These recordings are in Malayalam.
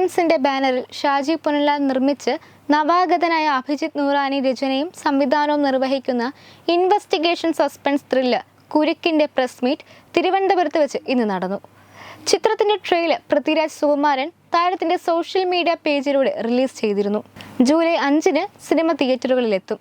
ഫിലിംസിന്റെ ബാനറിൽ ഷാജി പുനലാൽ നിർമ്മിച്ച് നവാഗതനായ അഭിജിത് നൂറാനി രചനയും സംവിധാനവും നിർവഹിക്കുന്ന ഇൻവെസ്റ്റിഗേഷൻ സസ്പെൻസ് ത്രില്ലർ കുരുക്കിന്റെ പ്രസ് മീറ്റ് തിരുവനന്തപുരത്ത് വെച്ച് ഇന്ന് നടന്നു. ചിത്രത്തിന്റെ ട്രെയിലർ പൃഥ്വിരാജ് സുകുമാരൻ താരത്തിന്റെ സോഷ്യൽ മീഡിയ പേജിലൂടെ റിലീസ് ചെയ്തിരുന്നു. ജൂലൈ അഞ്ചിന് സിനിമ തിയേറ്ററുകളിലെത്തും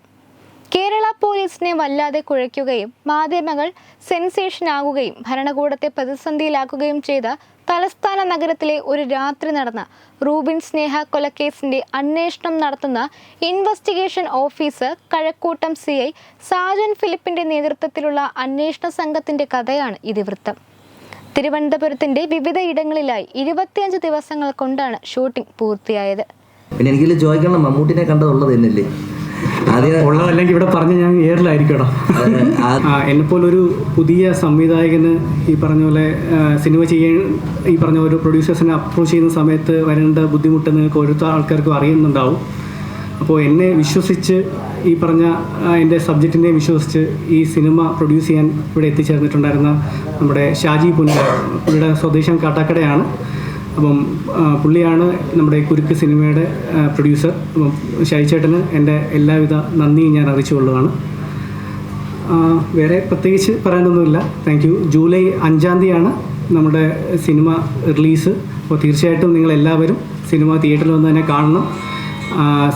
കേരള പോലീസിനെ വല്ലാതെ കുഴയ്ക്കുകയും മാധ്യമങ്ങൾ സെൻസേഷനാകുകയും ഭരണകൂടത്തെ പ്രതിസന്ധിയിലാക്കുകയും ചെയ്ത തലസ്ഥാന നഗരത്തിലെ ഒരു രാത്രി നടന്ന റൂബിൻ സ്നേഹ കൊലക്കേസിന്റെ അന്വേഷണം നടത്തുന്ന investigation officer Kazhakootam C I Sajan ഫിലിപ്പിന്റെ നേതൃത്വത്തിലുള്ള അന്വേഷണ സംഘത്തിന്റെ കഥയാണ് ഇതിവൃത്തം തിരുവനന്തപുരത്തിന്റെ വിവിധ ഇടങ്ങളിലായി ഇരുപത്തിയഞ്ച് ദിവസങ്ങൾ കൊണ്ടാണ് ഷൂട്ടിംഗ് പൂർത്തിയായത്. പിന്നെ എനിക്കിതിൽ ചോദിക്കണം മമ്മൂട്ടിനെ കണ്ടതുള്ളത് ആദ്യം ഉള്ളതല്ലെങ്കിൽ ഇവിടെ പറഞ്ഞ ഞാൻ എയറിലായിരിക്കടാ എന്നെപ്പോലൊരു പുതിയ സംവിധായകന് ഈ പറഞ്ഞ പോലെ സിനിമ ചെയ്യാൻ ഈ പറഞ്ഞ ഒരു പ്രൊഡ്യൂസേഴ്സിനെ അപ്രോച്ച് ചെയ്യുന്ന സമയത്ത് വരേണ്ട ബുദ്ധിമുട്ട് നിങ്ങൾക്ക് ഓരോ ആൾക്കാർക്കും അറിയുന്നുണ്ടാവും. അപ്പോൾ എന്നെ വിശ്വസിച്ച് ഈ പറഞ്ഞ എന്റെ സബ്ജക്റ്റിനെ വിശ്വസിച്ച് ഈ സിനിമ പ്രൊഡ്യൂസ് ചെയ്യാൻ ഇവിടെ എത്തിച്ചേർന്നിട്ടുണ്ടായിരുന്ന നമ്മുടെ ഷാജി പുന്ന പുള്ളിയുടെ സ്വദേശം കാട്ടാക്കടയാണ്. അപ്പം പുള്ളിയാണ് നമ്മുടെ കുരുക്ക് സിനിമയുടെ പ്രൊഡ്യൂസർ അപ്പം ഷൈചേട്ടന് എന്റെ എല്ലാവിധ നന്ദിയും ഞാൻ അറിയിച്ചുകൊള്ളുകയാണ്. വേറെ പ്രത്യേകിച്ച് പറയാനൊന്നുമില്ല. താങ്ക് യു ജൂലൈ അഞ്ചാം തീയതിയാണ് നമ്മുടെ സിനിമ റിലീസ്. അപ്പോൾ തീർച്ചയായിട്ടും നിങ്ങളെല്ലാവരും സിനിമ തിയേറ്ററിൽ വന്ന് തന്നെ കാണണം.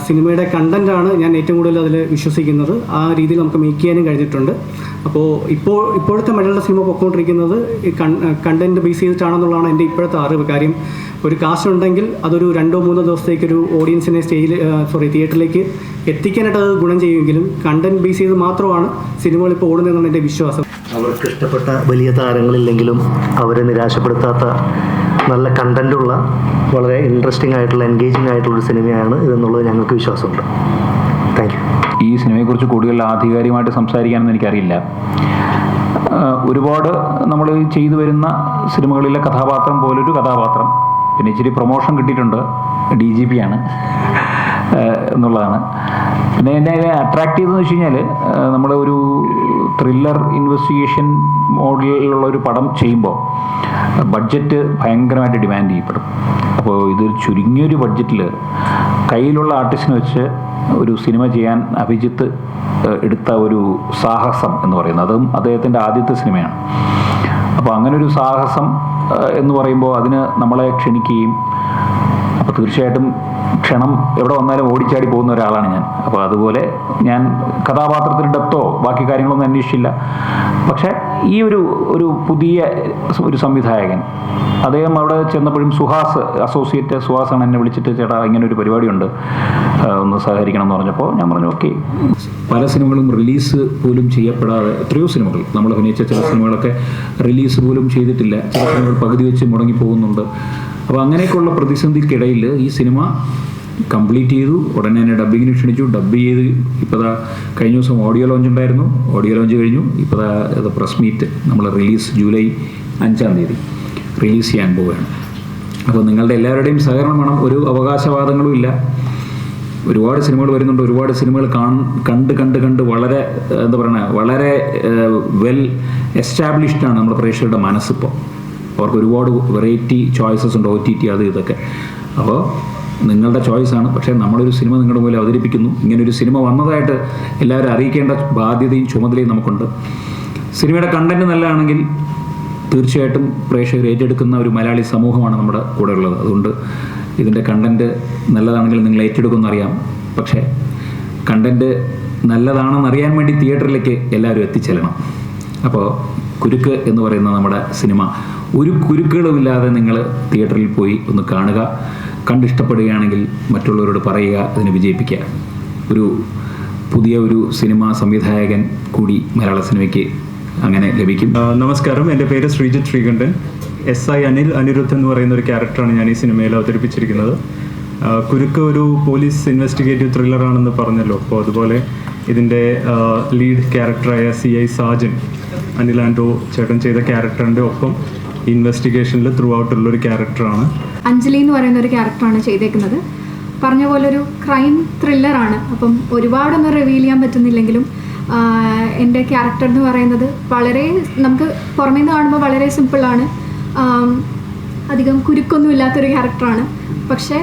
സിനിമയുടെ കണ്ടന്റാണ് ഞാൻ ഏറ്റവും കൂടുതൽ അതിൽ വിശ്വസിക്കുന്നത്. ആ രീതിയിൽ നമുക്ക് മേക്ക് ചെയ്യാനും കഴിഞ്ഞിട്ടുണ്ട്. അപ്പോൾ ഇപ്പോൾ ഇപ്പോഴത്തെ മലയാള സിനിമ പൊക്കോണ്ടിരിക്കുന്നത് കണ്ടന്റ് ബേസ് ചെയ്തിട്ടാണെന്നുള്ളതാണ് എന്റെ ഇപ്പോഴത്തെ അറിവ്. കാര്യം ഒരു കാസ്റ്റ് ഉണ്ടെങ്കിൽ അതൊരു രണ്ടോ മൂന്നോ ദിവസത്തേക്ക് ഒരു ഓഡിയൻസിനെ സ്റ്റേജിൽ സോറി തിയേറ്ററിലേക്ക് എത്തിക്കാനായിട്ട് അത് ഗുണം ചെയ്യുമെങ്കിലും കണ്ടന്റ് ബേസ് ചെയ്ത് മാത്രമാണ് സിനിമകൾ ഇപ്പോൾ ഓടുന്നതെന്നാണ് എന്റെ വിശ്വാസം. അവർക്ക് ഇഷ്ടപ്പെട്ട വലിയ താരങ്ങളില്ലെങ്കിലും അവരെ നിരാശപ്പെടുത്താത്ത നല്ല കണ്ടന്റുള്ള വളരെ ഇൻട്രസ്റ്റിംഗ് ആയിട്ടുള്ള എൻഗേജിംഗ് ആയിട്ടുള്ള ഒരു സിനിമയാണ് ഇതെന്നുള്ളത് ഞങ്ങൾക്ക് വിശ്വാസമുണ്ട്. താങ്ക് ഈ സിനിമയെക്കുറിച്ച് കൂടുതൽ ആധികാരികമായിട്ട് സംസാരിക്കാനൊന്നും എനിക്കറിയില്ല. ഒരുപാട് നമ്മൾ ചെയ്തു വരുന്ന സിനിമകളിലെ കഥാപാത്രം പോലൊരു കഥാപാത്രം. പിന്നെ ഇച്ചിരി പ്രൊമോഷൻ കിട്ടിയിട്ടുണ്ട്. ഡി ജി പി ആണ്. എന്നുള്ളതാണ്. പിന്നെ എന്റെ എന്നെ അട്രാക്റ്റീവ് എന്ന് വെച്ച് കഴിഞ്ഞാൽ നമ്മൾ ഒരു ത്രില്ലർ ഇൻവെസ്റ്റിഗേഷൻ മോഡലിലുള്ള ഒരു പടം ചെയ്യുമ്പോൾ ബഡ്ജറ്റ് ഭയങ്കരമായിട്ട് ഡിമാൻഡ് ചെയ്യപ്പെടും. അപ്പോൾ ഇത് ചുരുങ്ങിയൊരു ബഡ്ജറ്റിൽ കയ്യിലുള്ള ആർട്ടിസ്റ്റിനെ വെച്ച് ഒരു സിനിമ ചെയ്യാൻ അഭിജിത്ത് എടുത്ത ഒരു സാഹസം എന്ന് പറയുന്നത്. അതും അദ്ദേഹത്തിന്റെ ആദ്യത്തെ സിനിമയാണ്. അപ്പോൾ അങ്ങനെ ഒരു സാഹസം എന്ന് പറയുമ്പോൾ അതിന് നമ്മളെ ക്ഷണിക്കുകയും അപ്പോൾ തീർച്ചയായിട്ടും ക്ഷണം എവിടെ വന്നാലും ഓടിച്ചാടി പോകുന്ന ഒരാളാണ് ഞാൻ. അപ്പോൾ അതുപോലെ ഞാൻ കഥാപാത്രത്തിന് ഡെപ്തോ ബാക്കി കാര്യങ്ങളൊന്നും അന്വേഷിച്ചില്ല. പക്ഷേ ഈ ഒരു ഒരു പുതിയ ഒരു സംവിധായകൻ അദ്ദേഹം അവിടെ ചെന്നപ്പോഴും സുഹാസ് അസോസിയേറ്റ് സുഹാസാണ് എന്നെ വിളിച്ചിട്ട് ചേട്ടാ ഇങ്ങനെ ഒരു പരിപാടിയുണ്ട് ഒന്ന് സഹകരിക്കണം എന്ന് പറഞ്ഞപ്പോൾ ഞാൻ പറഞ്ഞു ഓക്കെ. പല സിനിമകളും റിലീസ് പോലും ചെയ്യപ്പെടാതെ എത്രയോ സിനിമകൾ നമ്മൾ അഭിനയിച്ച ചില സിനിമകളൊക്കെ റിലീസ് പോലും ചെയ്തിട്ടില്ല. ചില സിനിമകൾ പകുതി വെച്ച് മുടങ്ങി പോകുന്നുണ്ട്. അപ്പോൾ അങ്ങനെയൊക്കെയുള്ള പ്രതിസന്ധിക്കിടയിൽ ഈ സിനിമ കംപ്ലീറ്റ് ചെയ്തു. ഉടനെ തന്നെ ഡബ്ബിങ്ങിന് ക്ഷണിച്ചു. ഡബ്ബ് ചെയ്ത് ഇപ്പോൾ ദാ കഴിഞ്ഞ ദിവസം ഓഡിയോ ലോഞ്ച് ഉണ്ടായിരുന്നു. ഓഡിയോ ലോഞ്ച് കഴിഞ്ഞു. ഇപ്പോൾ ദാ പ്രസ് മീറ്റ് നമ്മൾ റിലീസ് ജൂലൈ അഞ്ചാം തീയതി. റിലീസ് ചെയ്യാൻ പോവുകയാണ്. അപ്പോൾ നിങ്ങളുടെ എല്ലാവരുടെയും സഹകരണം വേണം. ഒരു അവകാശവാദങ്ങളും ഇല്ല. ഒരുപാട് സിനിമകൾ വരുന്നുണ്ട്. ഒരുപാട് സിനിമകൾ കണ്ട് കണ്ട് കണ്ട് വളരെ എന്താ പറയുക വളരെ വെൽ എസ്റ്റാബ്ലിഷ്ഡ് ആണ് നമ്മുടെ പ്രേക്ഷകരുടെ മനസ്സിപ്പോൾ അവർക്ക് ഒരുപാട് വെറൈറ്റി ചോയ്സസ് ഉണ്ട് ഒ ടി ടി അത് ഇതൊക്കെ. അപ്പോൾ നിങ്ങളുടെ ചോയ്സാണ് പക്ഷേ നമ്മളൊരു സിനിമ നിങ്ങളുടെ മുമ്പിൽ അവതരിപ്പിക്കുന്നു. ഇങ്ങനൊരു സിനിമ വന്നതായിട്ട് എല്ലാവരും അറിയിക്കേണ്ട ബാധ്യതയും ചുമതലയും നമുക്കുണ്ട്. സിനിമയുടെ കണ്ടന്റ് നല്ലതാണെങ്കിൽ തീർച്ചയായിട്ടും പ്രേക്ഷകർ ഏറ്റെടുക്കുന്ന ഒരു മലയാളി സമൂഹമാണ് നമ്മുടെ കൂടെ ഉള്ളത് അതുകൊണ്ട് ഇതിന്റെ കണ്ടന്റ് നല്ലതാണെങ്കിൽ നിങ്ങൾ ഏറ്റെടുക്കുമെന്ന് അറിയാം. പക്ഷേ കണ്ടന്റ് നല്ലതാണെന്ന് അറിയാൻ വേണ്ടി തിയേറ്ററിലേക്ക് എല്ലാവരും എത്തിച്ചെല്ലണം. അപ്പോൾ കുരുക്ക് എന്ന് പറയുന്ന നമ്മുടെ സിനിമ ഒരു കുരുക്കുകളുമില്ലാതെ നിങ്ങൾ തിയേറ്ററിൽ പോയി ഒന്ന് കാണുക കണ്ടിഷ്ടപ്പെടുകയാണെങ്കിൽ മറ്റുള്ളവരോട് പറയുക അതിനെ വിജയിപ്പിക്കുക. ഒരു പുതിയ ഒരു സിനിമാ സംവിധായകൻ കൂടി മലയാള സിനിമയ്ക്ക് അങ്ങനെ ലഭിക്കും. നമസ്കാരം. എന്റെ പേര് ശ്രീജിത്ത് ശ്രീകണ്ഠൻ. എസ് ഐ അനിൽ അനിരുദ്ധ് എന്ന് പറയുന്ന ഒരു ക്യാരക്ടറാണ് ഞാൻ ഈ സിനിമയിൽ അവതരിപ്പിച്ചിരിക്കുന്നത്. കുരുക്ക് ഒരു പോലീസ് ഇൻവെസ്റ്റിഗേറ്റീവ് ത്രില്ലറാണെന്ന് പറഞ്ഞല്ലോ. അപ്പോൾ അതുപോലെ ഇതിന്റെ ലീഡ് ക്യാരക്ടറായ സി ഐ സാജൻ അനിൽ ആൻഡോ ചേട്ടൻ ചെയ്ത ക്യാരക്ടറിന്റെ ഒപ്പം ഇൻവെസ്റ്റിഗേഷനിൽ ത്രൂ ഔട്ടുള്ള ഒരു ക്യാരക്ടറാണ് അഞ്ജലി എന്ന് പറയുന്ന ഒരു ക്യാരക്ടറാണ് ചെയ്തേക്കുന്നത്. പറഞ്ഞ പോലെ ഒരു ക്രൈം ത്രില്ലറാണ് അപ്പം ഒരുപാടൊന്നും റിവീൽ ചെയ്യാൻ പറ്റുന്നില്ലെങ്കിലും എന്റെ ക്യാരക്ടർ എന്ന് പറയുന്നത് വളരെ നമുക്ക് പുറമേ നിന്ന് കാണുമ്പോൾ വളരെ സിമ്പിളാണ് അധികം കുരുക്കൊന്നും ഇല്ലാത്തൊരു ക്യാരക്ടറാണ് പക്ഷേ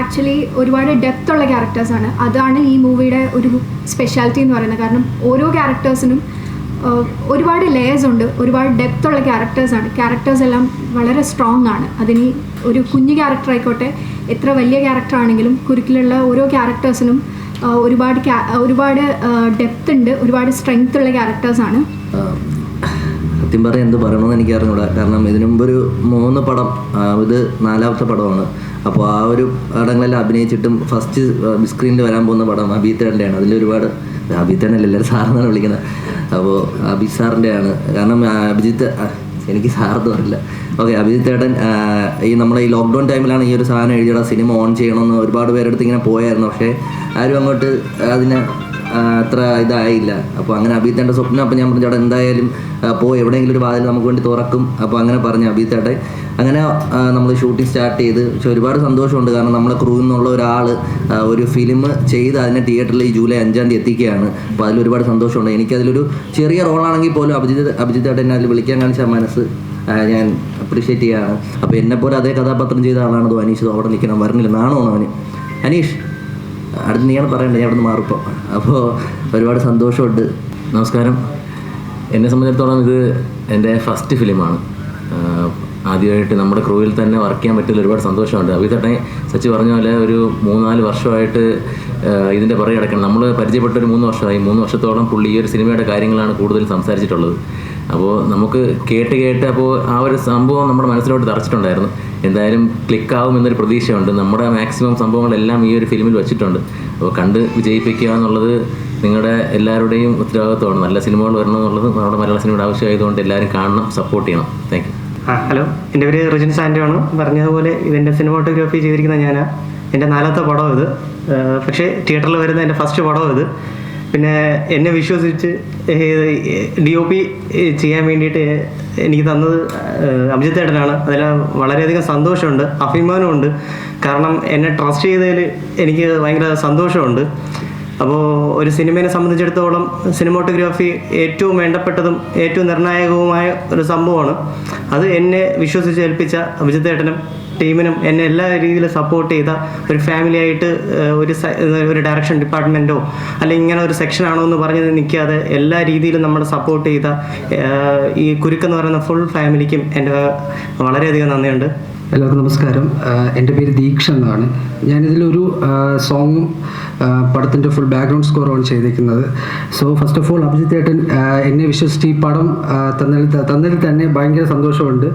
ആക്ച്വലി ഒരുപാട് ഡെപ്ത് ഉള്ള ക്യാരക്ടേഴ്സാണ് അതാണ് ഈ മൂവിയുടെ ഒരു സ്പെഷ്യാലിറ്റി എന്ന് പറയുന്നത്. കാരണം ഓരോ ക്യാരക്ടേഴ്സിനും ഒരുപാട് ലേയേഴ്സ് ഉണ്ട്. ഒരുപാട് ഡെപ്ത് ഉള്ള ക്യാരക്ടേഴ്സാണ് ക്യാരക്ടേഴ്സ് എല്ലാം വളരെ സ്ട്രോങ് ആണ്. അതിന് ഒരു കുഞ്ഞു ക്യാരക്ടർ ആയിക്കോട്ടെ എത്ര വലിയ ക്യാരക്ടർ ആണെങ്കിലും കുരുക്കിലുള്ള ഓരോ ക്യാരക്ടേഴ്സിനും ഒരുപാട് ഒരുപാട് ഡെപ്ത് ഉണ്ട് ഒരുപാട് സ്ട്രെങ്ത് ഉള്ള ക്യാരക്ടേഴ്സാണ് സത്യം പറയാൻ എന്ത് പറയണമെന്ന് എനിക്ക് അറിഞ്ഞൂടാ കാരണം ഇതിനു മുമ്പ് ഒരു മൂന്ന് പടം ഇത് നാലാമത്തെ പടമാണ്. അപ്പോൾ ആ ഒരു പടങ്ങളെല്ലാം അഭിനയിച്ചിട്ടും ഫസ്റ്റ് സ്ക്രീനിൽ വരാൻ പോകുന്ന പടം അബീത്തേണ്ടയാണ് അതിൽ ഒരുപാട് അബീത്തേടല്ല എല്ലാവരും സാറെന്നാണ് വിളിക്കുന്നത്. അപ്പോൾ അഭിജിത് സാറിന്റെ ആണ് കാരണം അഭിജിത്ത് എനിക്ക് സാറെന്ന് പറയില്ല ഓക്കെ അഭിജിത്ത് ഏട്ടൻ ഈ നമ്മുടെ ഈ ലോക്ക്ഡൗൺ ടൈമിലാണ് ഈ ഒരു സാധനം എഴുതിയുടെ സിനിമ ഓൺ ചെയ്യണമെന്ന് ഒരുപാട് പേരെടുത്ത് ഇങ്ങനെ പോയായിരുന്നു. പക്ഷേ ആരും അങ്ങോട്ട് അതിനെ അത്ര ഇതായില്ല. അപ്പോൾ അങ്ങനെ അബീത്തേട്ട സ്വപ്നം അപ്പോൾ ഞാൻ പറഞ്ഞു ചേട്ടാ എന്തായാലും പോ പോയി എവിടെയെങ്കിലും ഒരു വാതിൽ നമുക്ക് വേണ്ടി തുറക്കും. അപ്പോൾ അങ്ങനെ പറഞ്ഞു അബീത്തേട്ടെ. അങ്ങനെ നമ്മൾ ഷൂട്ടിംഗ് സ്റ്റാർട്ട് ചെയ്ത് പക്ഷെ ഒരുപാട് സന്തോഷമുണ്ട്. കാരണം നമ്മളെ ക്രൂവിൽ നിന്നുള്ള ഒരാൾ ഒരു ഫിലിം ചെയ്ത് അതിനെ തിയേറ്ററിൽ ഈ ജൂലൈ അഞ്ചാം തീയതി എത്തിക്കുകയാണ്. അപ്പോൾ അതിൽ ഒരുപാട് സന്തോഷമുണ്ട്. എനിക്കതിലൊരു ചെറിയ റോളാണെങ്കിൽ പോലും അഭിജിത് അഭിജിത്തേട്ടൻ എന്നെ അതിൽ വിളിക്കാൻ കാണിച്ച മനസ്സ് ഞാൻ അപ്രീഷിയേറ്റ് ചെയ്യുകയാണ് അപ്പോൾ എന്നെപ്പോലെ അതേ കഥാപാത്രം ചെയ്ത ആളാണ് അനീഷ്. അവിടെ നിൽക്കണം വരണില്ല. നാണോ അവന്? അനീഷ്. അടുത്ത് നീയാണ് പറയണ്ടത് ഞാൻ അവിടെ നിന്ന് മാറിപ്പോൾ അപ്പോൾ ഒരുപാട് സന്തോഷമുണ്ട്. നമസ്കാരം. എന്നെ സംബന്ധിച്ചിടത്തോളം ഇത് എന്റെ ഫസ്റ്റ് ഫിലിമാണ്. ആദ്യമായിട്ട് നമ്മുടെ ക്രൂവിൽ തന്നെ വർക്ക് ചെയ്യാൻ പറ്റിയതിൽ ഒരുപാട് സന്തോഷമുണ്ട്. അഭിതട്ടെ സച്ചി പറഞ്ഞ പോലെ ഒരു മൂന്നാൽ വർഷമായിട്ട് ഇതിന്റെ പുറകെ കിടക്കണം. നമ്മൾ പരിചയപ്പെട്ട ഒരു മൂന്ന് വർഷമായി. മൂന്ന് വർഷത്തോളം പുള്ളി ഈ ഒരു സിനിമയുടെ കാര്യങ്ങളാണ് കൂടുതൽ സംസാരിച്ചിട്ടുള്ളത്. അപ്പോൾ നമുക്ക് കേട്ട് കേട്ട് അപ്പോൾ ആ ഒരു സംഭവം നമ്മുടെ മനസ്സിലോട്ട് തറച്ചിട്ടുണ്ടായിരുന്നു. എന്തായാലും ക്ലിക്കാവും എന്നൊരു പ്രതീക്ഷയുണ്ട്. നമ്മുടെ മാക്സിമം സംഭവങ്ങളെല്ലാം ഈ ഒരു ഫിലിമിൽ വെച്ചിട്ടുണ്ട്. അപ്പോൾ കണ്ട് വിജയിപ്പിക്കുക എന്നുള്ളത് നിങ്ങളുടെ എല്ലാവരുടെയും ഉത്തരവാദിത്വമാണ്. നല്ല സിനിമകൾ വരണം എന്നുള്ളത് നമ്മുടെ മലയാള സിനിമയുടെ ആവശ്യമായതുകൊണ്ട് എല്ലാവരും കാണണം സപ്പോർട്ട് ചെയ്യണം. Thank you hello. എന്റെ പേര് റിജിൻ സാൻഡോ ആണ് പറഞ്ഞതുപോലെ ഇതിന്റെ സിനിമാട്ടോഗ്രാഫി ചെയ്തിരിക്കുന്ന ഞാനാണ് എന്റെ നാലാമത്തെ പടം ഇത്. പക്ഷേ തിയേറ്ററിൽ വരുന്ന എന്റെ ഫസ്റ്റ് പടം ഇത്. പിന്നെ എന്നെ വിശ്വസിച്ച് ഡി ഒ പി ചെയ്യാൻ വേണ്ടിയിട്ട് എനിക്ക് തന്നത് അഭിജിത്ത് ഏട്ടനാണ്. അതിൽ വളരെയധികം സന്തോഷമുണ്ട് അഭിമാനമുണ്ട്. കാരണം എന്നെ ട്രസ്റ്റ് ചെയ്തതിൽ എനിക്ക് ഭയങ്കര സന്തോഷമുണ്ട്. അപ്പോൾ ഒരു സിനിമയെ സംബന്ധിച്ചിടത്തോളം സിനിമോട്ടോഗ്രാഫി ഏറ്റവും വേണ്ടപ്പെട്ടതും ഏറ്റവും നിർണായകവുമായ ഒരു സംഭവമാണ്. അത് എന്നെ വിശ്വസിച്ച് ഏൽപ്പിച്ച അഭിജിത്ത് ഏട്ടനും ടീമിനും എന്നെ എല്ലാ രീതിയിലും സപ്പോർട്ട് ചെയ്ത ഒരു ഫാമിലി ആയിട്ട് ഒരു ഒരു ഡയറക്ഷൻ ഡിപ്പാർട്ട്മെന്റോ അല്ലെങ്കിൽ ഇങ്ങനെ ഒരു സെക്ഷൻ ആണോ എന്ന് പറഞ്ഞ് നിൽക്കാതെ എല്ലാ രീതിയിലും നമ്മളെ സപ്പോർട്ട് ചെയ്ത ഈ കുരുക്കെന്ന് പറയുന്ന ഫുൾ ഫാമിലിക്കും എന്റെ വളരെയധികം നന്ദിയുണ്ട്. എല്ലാവർക്കും നമസ്കാരം. എന്റെ പേര് ദീക്ഷ എന്നാണ്. ഞാനിതിലൊരു സോങ്ങും പടത്തിന്റെ ഫുൾ ബാക്ക്ഗ്രൗണ്ട് സ്കോറുമാണ് ചെയ്തിരിക്കുന്നത് so first of all Abhijith ഏട്ടൻ എന്നെ വിശ്വസിച്ച് ഈ പടം തന്നതിൽ തന്നതിൽ തന്നെ ഭയങ്കര സന്തോഷമുണ്ട്.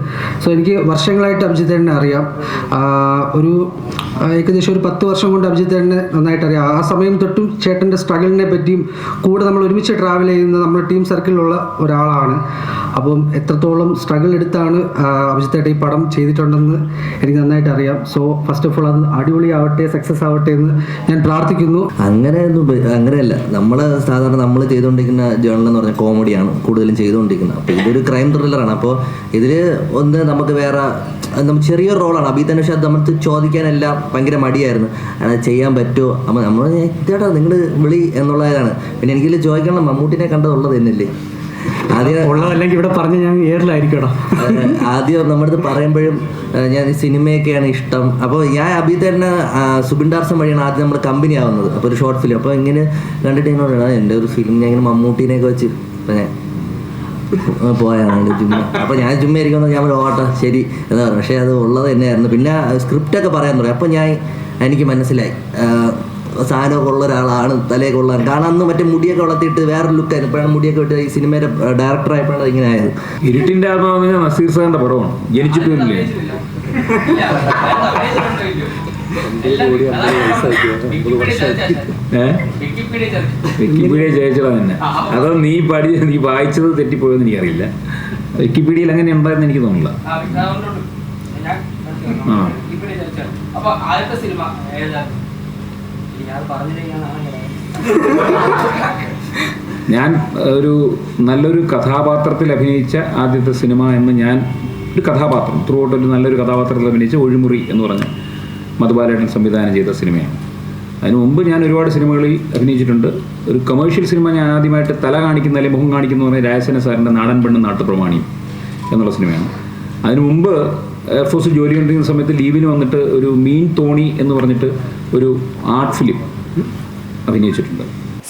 സോ എനിക്ക് വർഷങ്ങളായിട്ട് അഭിജിത്ത് ഏട്ടനെ അറിയാം. ഒരു ഏകദേശം ഒരു പത്ത് വർഷം കൊണ്ട് അഭിജിത്ത് ഏട്ടനെ നന്നായിട്ട് അറിയാം. ആ സമയം തൊട്ടും ചേട്ടന്റെ സ്ട്രഗിളിനെ പറ്റിയും കൂടെ നമ്മൾ ഒരുമിച്ച് ട്രാവൽ ചെയ്യുന്ന നമ്മുടെ ടീം സർക്കിളിലുള്ള ഒരാളാണ്. അപ്പം എത്രത്തോളം സ്ട്രഗിൾ എടുത്താണ് അഭിജിത്ത് ഏട്ടൻ ഈ പടം ചെയ്തിട്ടുണ്ടെന്ന് എനിക്ക് നന്നായിട്ട് അറിയാം. സോ ഫസ്റ്റ് ഓഫ് ഓൾ അത് അടിപൊളിയാവട്ടെ സക്സസ് ആവട്ടെ എന്ന് ഞാൻ പ്രാർത്ഥിക്കുന്നു. അങ്ങനെ അങ്ങനെയല്ല. നമ്മൾ സാധാരണ നമ്മൾ ചെയ്തുകൊണ്ടിരിക്കുന്ന ജേണൽ എന്ന് പറഞ്ഞാൽ കോമഡിയാണ് കൂടുതലും ചെയ്തുകൊണ്ടിരിക്കുന്നത്. അപ്പോൾ ഇതൊരു ക്രൈം ത്രില്ലറാണ് അപ്പോൾ ഇതിൽ ഒന്ന് നമുക്ക് വേറെ നമുക്ക് ചെറിയൊരു റോളാണ് പക്ഷേ അത് നമുക്ക് ചോദിക്കാനെല്ലാം ഭയങ്കര മടിയായിരുന്നു. ചെയ്യാൻ പറ്റുമോ? അപ്പോൾ നമ്മൾ ചേട്ടാ നിങ്ങൾ വിളി എന്നുള്ളതാണ്. പിന്നെ എനിക്കിതിൽ ചോദിക്കണം മമ്മൂട്ടിനെ കണ്ടതുള്ളത് തന്നെയല്ലേ? ഉള്ളതല്ലെങ്കിൽ ഇവിടെ പറഞ്ഞ് ഞാൻ എയറിലായിരിക്കടാ ആദ്യം നമ്മുടെ പറയുമ്പോഴും ഞാൻ ഈ സിനിമയൊക്കെയാണ് ഇഷ്ടം. അപ്പോൾ ഞാൻ അഭിതന്നെ സുബിൻ ഡാർസൺ വഴിയാണ് ആദ്യം നമ്മൾ കമ്പനി ആവുന്നത്. അപ്പോൾ ഒരു ഷോർട്ട് ഫിലിം അപ്പോൾ ഇങ്ങനെ കണ്ടിട്ട് എന്നോട് "എടാ, എന്റെ ഒരു ഫിലിം ഞാൻ ഇങ്ങനെ മമ്മൂട്ടീനെയൊക്കെ വെച്ച് ഞാൻ പോയാണ് ചുമ്മാ. അപ്പോൾ ഞാൻ ചുമ്മാ ഇരിക്കുന്നത് ഞാൻ ഒരു ശരി എന്ന് പറഞ്ഞു. പക്ഷേ അത് ഉള്ളത് തന്നെയായിരുന്നു. പിന്നെ സ്ക്രിപ്റ്റൊക്കെ പറയാൻ തുടങ്ങി. അപ്പോൾ ഞാൻ എനിക്ക് മനസ്സിലായി. സാധനമൊക്കെ ഉള്ള ഒരാളാണ് തലയെ കൊള്ളാൻ കാരണം അന്ന് മറ്റേ മുടിയൊക്കെ വളർത്തിയിട്ട് വേറെ ലുക്കായിരുന്നു ഇപ്പോഴാണ് മുടിയൊക്കെ വിട്ട് ഈ സിനിമയുടെ ഡയറക്ടർ ആയപ്പോഴാണ് ഇങ്ങനെ ആയത്. ഇരുട്ടിന്റെ ആത്മാവിന് നസീർ സാറിന്റെ പടമാണ് ജനിച്ചിട്ടില്ലേ വിക്കിപീഡിയ ജയിച്ചതാണ് തന്നെ. അതോ നീ പഠി നീ വായിച്ചത് തെറ്റിപ്പോയെന്ന് എനിക്കറിയില്ല. വിക്കിപീഡിയയിൽ അങ്ങനെ ഉണ്ടായെന്ന് എനിക്ക് തോന്നില്ല ആ അപ്പൊ ആദ്യത്തെ സിനിമ ഞാൻ ഒരു നല്ലൊരു കഥാപാത്രത്തിൽ അഭിനയിച്ച ആദ്യത്തെ സിനിമ എന്ന് ഞാൻ ഒരു കഥാപാത്രം ത്രൂ ഔട്ട് ഒരു നല്ലൊരു കഥാപാത്രത്തിൽ അഭിനയിച്ച ഒഴിമുറി എന്ന് പറഞ്ഞ മധുബാലേട്ടൻ സംവിധാനം ചെയ്ത സിനിമയാണ്. അതിനു മുമ്പ് ഞാൻ ഒരുപാട് സിനിമകളിൽ അഭിനയിച്ചിട്ടുണ്ട്. ഒരു കമേഴ്ഷ്യൽ സിനിമ ഞാൻ ആദ്യമായിട്ട് തല കാണിക്കുന്ന അല്ലെങ്കിൽ മുഖം കാണിക്കുന്ന പറഞ്ഞ രാജസേന സാറിന്റെ നാടൻ പെണ്ണ് നാട്ടുപ്രമാണിയും എന്നുള്ള സിനിമയാണ്. അതിനു മുമ്പ് എയർഫോഴ്സ് ജോലി കൊണ്ടിരിക്കുന്ന സമയത്ത് ലീവിന് വന്നിട്ട് ഒരു മീൻ തോണി എന്ന് പറഞ്ഞിട്ട് ഒരു ആർട്ട് ഫിലിം അഭിനയിച്ചിട്ടുണ്ട്.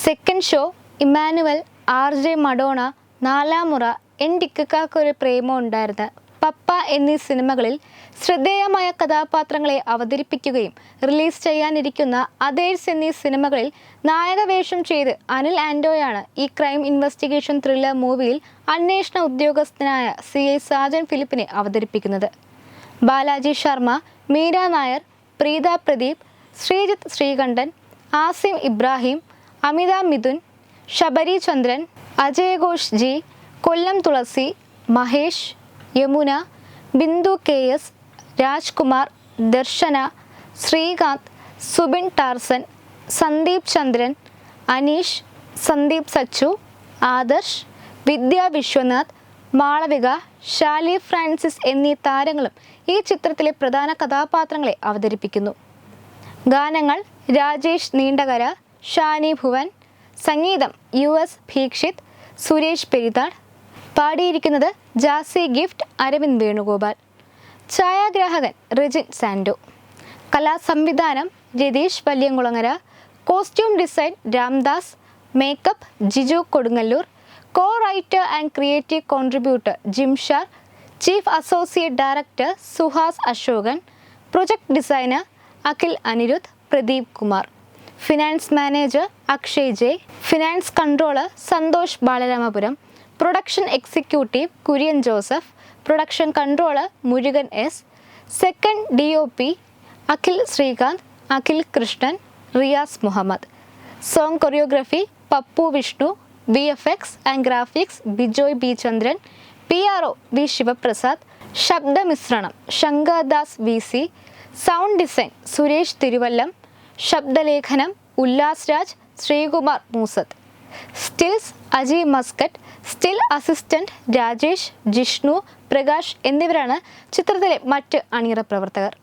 Second show Immanuel R J Madonna Nalamura N ഡിക്കക്കാക്കൊരു പ്രേമം ഉണ്ടായിരുന്ന പപ്പ എന്നീ സിനിമകളിൽ ശ്രദ്ധേയമായ കഥാപാത്രങ്ങളെ അവതരിപ്പിക്കുകയും റിലീസ് ചെയ്യാനിരിക്കുന്ന അതേഴ്സ് എന്നീ സിനിമകളിൽ നായകവേഷം ചെയ്ത് അനിൽ ആൻഡോയാണ് ഈ ക്രൈം ഇൻവെസ്റ്റിഗേഷൻ ത്രില്ലർ മൂവിയിൽ അന്വേഷണ ഉദ്യോഗസ്ഥനായ സി ഐ സാജൻ ഫിലിപ്പിനെ അവതരിപ്പിക്കുന്നത്. Balaji Sharma Meera Nair Preetha Pradeep Sreejith Sreekantan Asim Ibrahim Amitha Mithun Sabari Chandran Ajay Ghosh G Kollam Thulasi Mahesh Yamuna Bindu K S Rajkumar Darshana Srikanth Subin Tarzan Sandeep Chandran Aneesh Sandeep Sachu Adarsh Vidya Viswanath Malavika Shali Francis എന്നീ താരങ്ങളും ഈ ചിത്രത്തിലെ പ്രധാന കഥാപാത്രങ്ങളെ അവതരിപ്പിക്കുന്നു. ഗാനങ്ങൾ രാജേഷ് നീണ്ടകര ഷാനി ഭുവൻ സംഗീതം യു എസ് ഭീക്ഷിത് സുരേഷ് പെരിതാൾ. പാടിയിരിക്കുന്നത് ജാസി ഗിഫ്റ്റ് അരവിന്ദ് വേണുഗോപാൽ. ഛായാഗ്രാഹകൻ Rijin Sando. കലാസംവിധാനം Ratheesh Valyamkulangara. Costume design Ramdas. Makeup Jiju Kodungallur. Co writer and creative contributor Jimshar chief associate director Suhas Ashokan. Project designer Akhil Anirudh Pradeep Kumar. Finance manager Akshay J. Finance controller Santhosh Balaramapuram. Production executive Kurian Joseph. Production controller Murugan S. Second D O P Akhil Srikanth Akhil Krishnan Riyas Muhammad. Song choreography Pappu Vishnu V F X and graphics Bijoy B Chandran P R O V Sivaprasad ശബ്ദമിശ്രണം Shankardas V C sound design Suresh Thiruvallam ശബ്ദലേഖനം Ullas Raj Sreekumar Moosath. Stills Ajay Muscat still assistant Rajesh Jishnu Prakash എന്നിവരാണ് ചിത്രത്തിലെ മറ്റ് അണിയറ പ്രവർത്തകർ.